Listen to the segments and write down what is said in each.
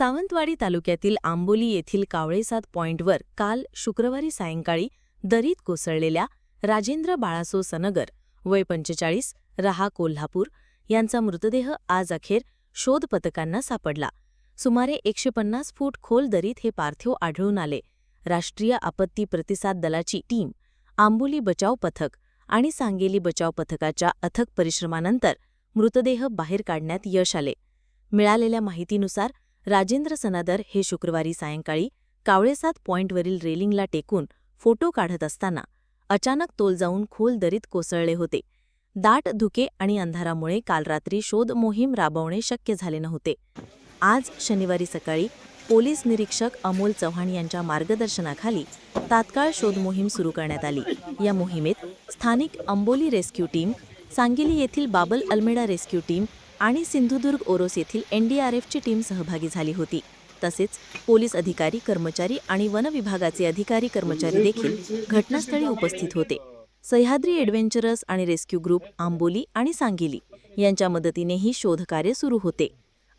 सावंतवाडी तालुक्यातील आंबोली येथील कावळेसाद पॉइंटवर काल शुक्रवारी सायंकाळी दरीत कोसळलेल्या राजेंद्र बाळासो सनगर वय पंचेचाळीस रहा कोल्हापूर यांचा मृतदेह आज अखेर शोध पथकांना सापडला. सुमारे एकशे पन्नास फूट खोल दरीत हे पार्थिव आढळून आले. राष्ट्रीय आपत्ती प्रतिसाद दलाची टीम आंबोली बचाव पथक आणि सांगेली बचाव पथकाच्या अथक परिश्रमानंतर मृतदेह बाहेर काढण्यात यश आले. मिळालेल्या माहितीनुसार राजेंद्र सनादर हे शुक्रवारी सायंकाळी कावळेसात पॉइंटवरील रेलिंगला टेकून फोटो काढत असताना अचानक तोल जाऊन खोल दरीत कोसळले होते. दाट धुके आणि अंधारामुळे काल रात्री शोध मोहीम राबवणे शक्य झाले नव्हते. आज शनिवारी सकाळी पोलीस निरीक्षक अमोल चव्हाण यांच्या मार्गदर्शनाखाली तात्काळ शोध मोहीम सुरू करण्यात आली. या मोहिमेत स्थानिक अंबोली रेस्क्यू टीम सांगली येथील बाबल अल्मेडा रेस्क्यू टीम आणि सिंधुदुर्ग ओरोस येथील एनडीआरएफची टीम सहभागी झाली होती. तसेच पोलीस अधिकारी कर्मचारी आणि वन विभागाचे अधिकारी कर्मचारी देखील घटनास्थळी उपस्थित होते. सह्याद्री एडव्हेंचरस आणि रेस्क्यू ग्रुप आंबोली आणि सांगिली यांच्या मदतीनेही शोधकार्य सुरू होते.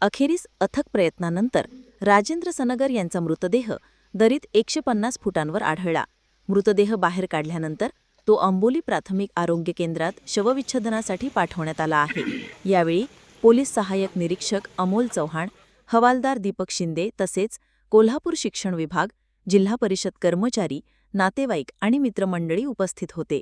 अखेरीस अथक प्रयत्नानंतर राजेंद्र सनगर यांचा मृतदेह दरीत एकशे पन्नास फुटांवर आढळला. मृतदेह बाहेर काढल्यानंतर तो अंबोली प्राथमिक आरोग्य केंद्रात शवविच्छेदनासाठी पाठवण्यात आला आहे. यावेळी पोलीस सहाय्यक निरीक्षक अमोल चव्हाण हवालदार दीपक शिंदे तसेच कोल्हापूर शिक्षण विभाग जिल्हा परिषद कर्मचारी नातेवाईक आणि मित्रमंडळी उपस्थित होते.